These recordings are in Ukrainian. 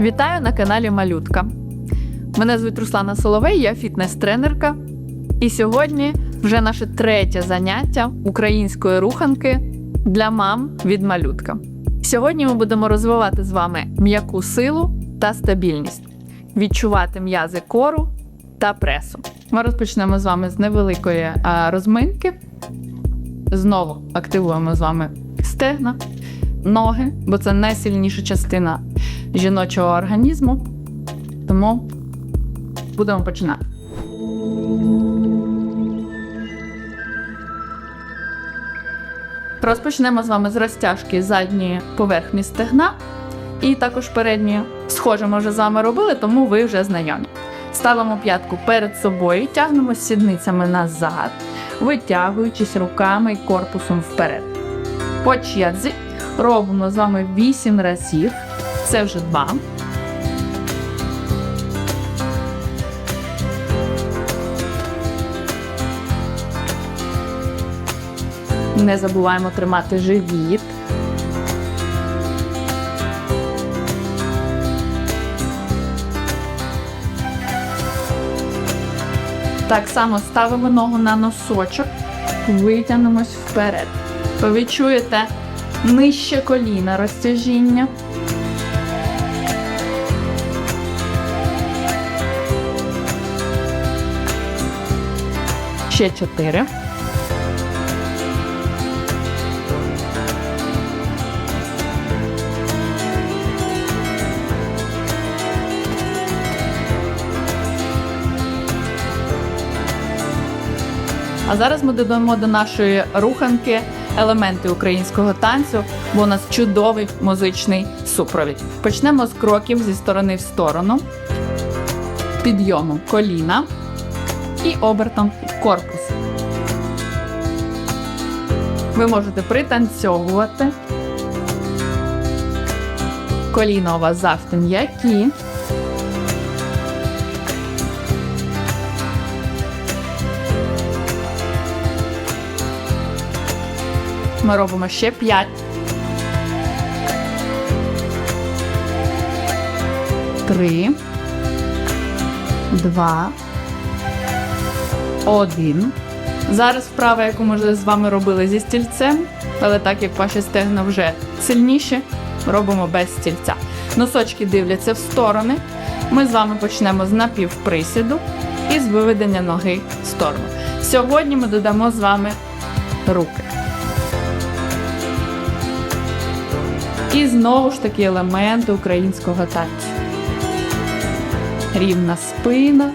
Вітаю на каналі Малютка. Мене звуть Руслана Соловей, я фітнес-тренерка. І сьогодні вже наше третє заняття української руханки для мам від малютка. Сьогодні ми будемо розвивати з вами м'яку силу та стабільність, відчувати м'язи кору та пресу. Ми розпочнемо з вами з невеликої розминки. Знову активуємо з вами стегна, ноги, бо це найсильніша частина жіночого організму. Тому будемо починати. Розпочнемо з вами з розтяжки задньої поверхні стегна. І також передні схоже ми вже з вами робили, тому ви вже знайомі. Ставимо п'ятку перед собою, тягнемо сідницями назад, витягуючись руками і корпусом вперед. По черзі робимо з вами 8 разів. Це вже 2. Не забуваємо тримати живіт. Так само ставимо ногу на носочок, витягнемось вперед. Ви відчуєте нижче коліна розтяжіння. Ще чотири. А зараз ми додамо до нашої руханки елементи українського танцю, бо у нас чудовий музичний супровід. Почнемо з кроків зі сторони в сторону, підйому коліна і обертом корпус. Ви можете пританцьовувати. Коліна у вас завжди м'які. Ми робимо ще 5. Три. Два. Один. Зараз вправа, яку ми вже з вами робили зі стільцем, але так як ваші стегна вже сильніші, робимо без стільця. Носочки дивляться в сторони. Ми з вами почнемо з напівприсіду і з виведення ноги в сторону. Сьогодні ми додамо з вами руки. І знову ж таки елементи українського танцю. Рівна спина.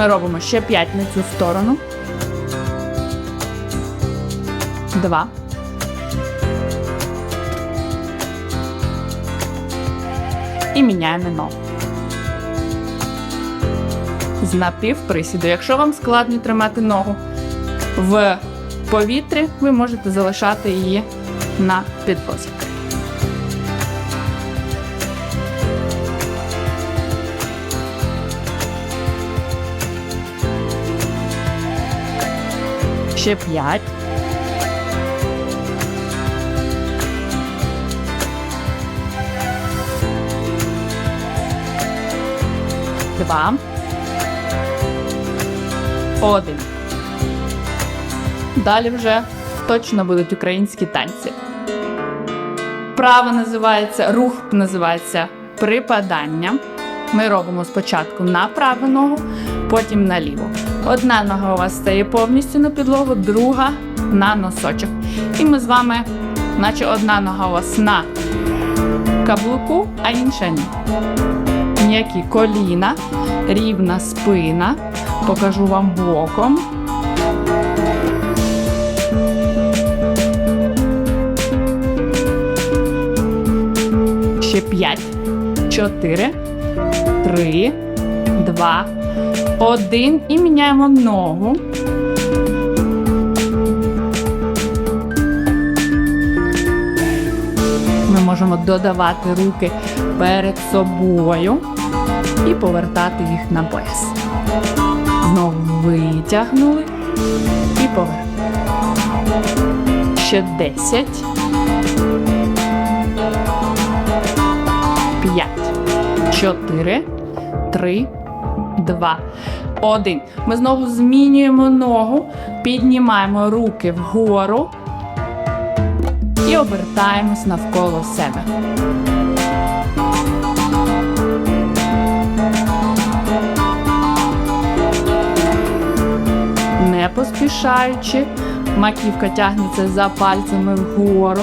Ми робимо ще 5 на цю сторону. Два. І міняємо ногу з напівприсіду. Якщо вам складно тримати ногу в повітрі, ви можете залишати її на підлозі. Ще п'ять. Два. Один. Далі вже точно будуть українські танці. Право називається, рух називається припадання. Ми робимо спочатку на праву ногу, потім на ліву. Одна нога у вас стає повністю на підлогу, друга на носочок. І ми з вами, наче одна нога у вас на каблуку, а інша ні. М'які коліна, рівна спина. Покажу вам боком. Ще п'ять, чотири, три, два, один. І міняємо ногу. Ми можемо додавати руки перед собою і повертати їх на пояс. Знову витягнули І поверх. Ще 10. 5, 4, 3, 2, 1. Ми знову змінюємо ногу, піднімаємо руки вгору і обертаємось навколо себе. Не поспішаючи, маківка тягнеться за пальцями вгору.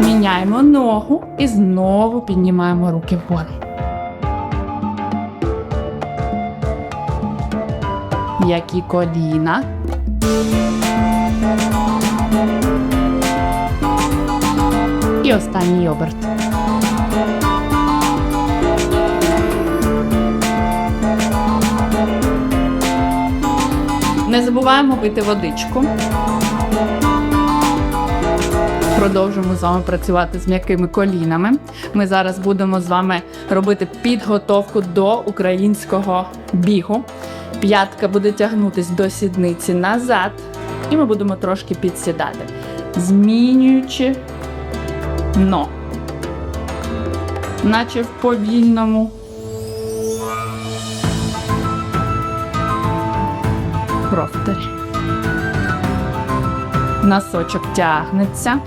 Міняємо ногу і знову піднімаємо руки вгору. Які коліна. І останній оберт. Не забуваємо пити водичку. Продовжуємо з вами працювати з м'якими колінами. Ми зараз будемо з вами робити підготовку до українського бігу. П'ятка буде тягнутись до сідниці назад, і ми будемо трошки підсідати, змінюючи но. Наче в повільному. Профтері. Носочок тягнеться.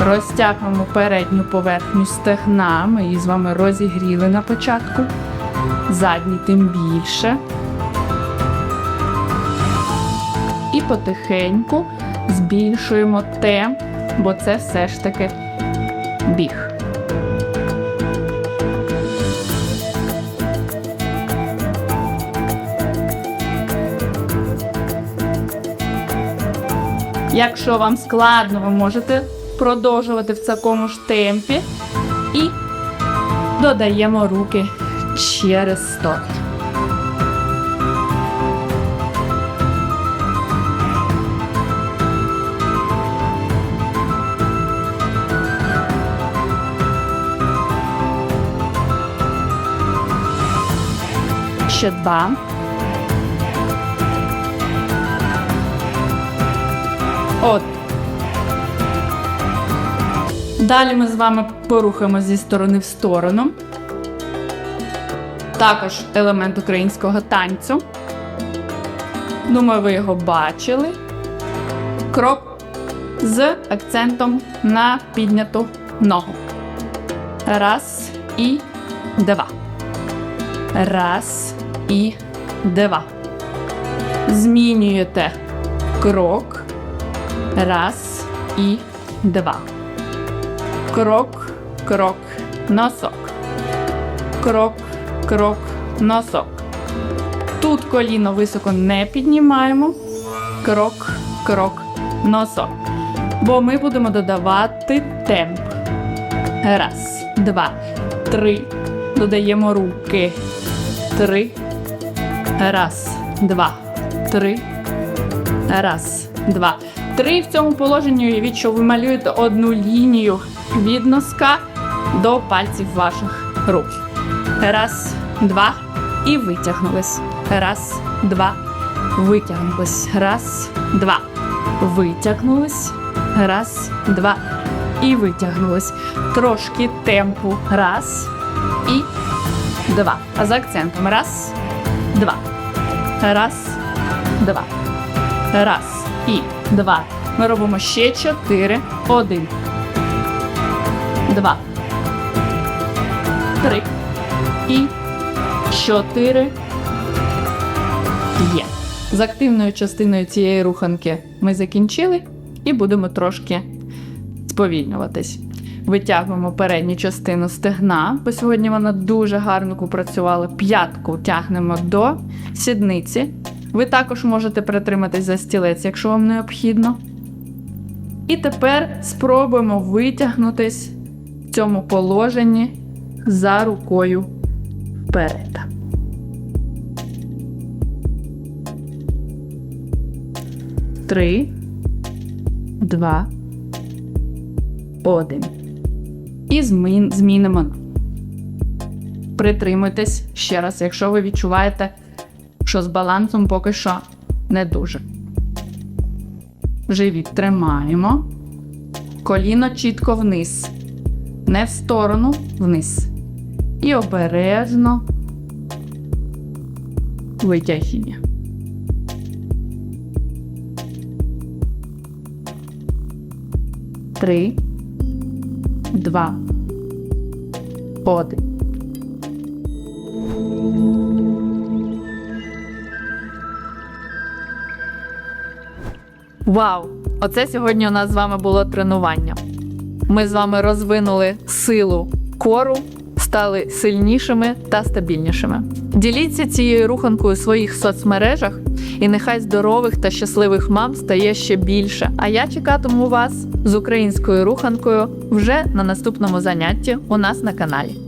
Розтягуємо передню поверхню стегна. Ми її з вами розігріли на початку. Задній тим більше. І потихеньку збільшуємо темп, бо це все ж таки біг. Якщо вам складно, ви можете продовжувати в такому ж темпі і додаємо руки через сторону. Ще. От. Далі ми з вами порухаємо зі сторони в сторону. Також елемент українського танцю. Думаю, ви його бачили. Крок з акцентом на підняту ногу. Раз і два. Раз і два. Змінюєте крок. Раз і два. Крок, крок, носок. Крок, крок, носок. Тут коліно високо не піднімаємо. Крок, крок, носок. Бо ми будемо додавати темп. Раз, два, три. Додаємо руки. Три. Раз, два, три. Раз, два. Три в цьому положенні уявіть, що ви малюєте одну лінію від носка до пальців ваших рук. Раз, два. І витягнулись. Раз, два. Витягнулись. Раз, два. Витягнулись. Раз, два. І витягнулись. Трошки темпу. Раз. І два. А за акцентом. Раз, два. Раз, два. Раз і два. Ми робимо ще чотири. Один. Два. Три. І чотири. Є. З активною частиною цієї руханки ми закінчили і будемо трошки сповільнюватись. Витягуємо передню частину стегна, бо сьогодні вона дуже гарно попрацювала. П'ятку тягнемо до сідниці. Ви також можете притриматись за стілець, якщо вам необхідно. І тепер спробуємо витягнутись в цьому положенні за рукою вперед. Три, два, один. І змін, змінимо. Притримуйтесь ще раз, якщо ви відчуваєте, що з балансом поки що не дуже. Живіт тримаємо. Коліно чітко вниз. Не в сторону, вниз. І обережно витягнення. Три, два, один. Вау! Оце сьогодні у нас з вами було тренування. Ми з вами розвинули силу кору, стали сильнішими та стабільнішими. Діліться цією руханкою у своїх соцмережах, і нехай здорових та щасливих мам стає ще більше. А я чекатиму вас з українською руханкою вже на наступному занятті у нас на каналі.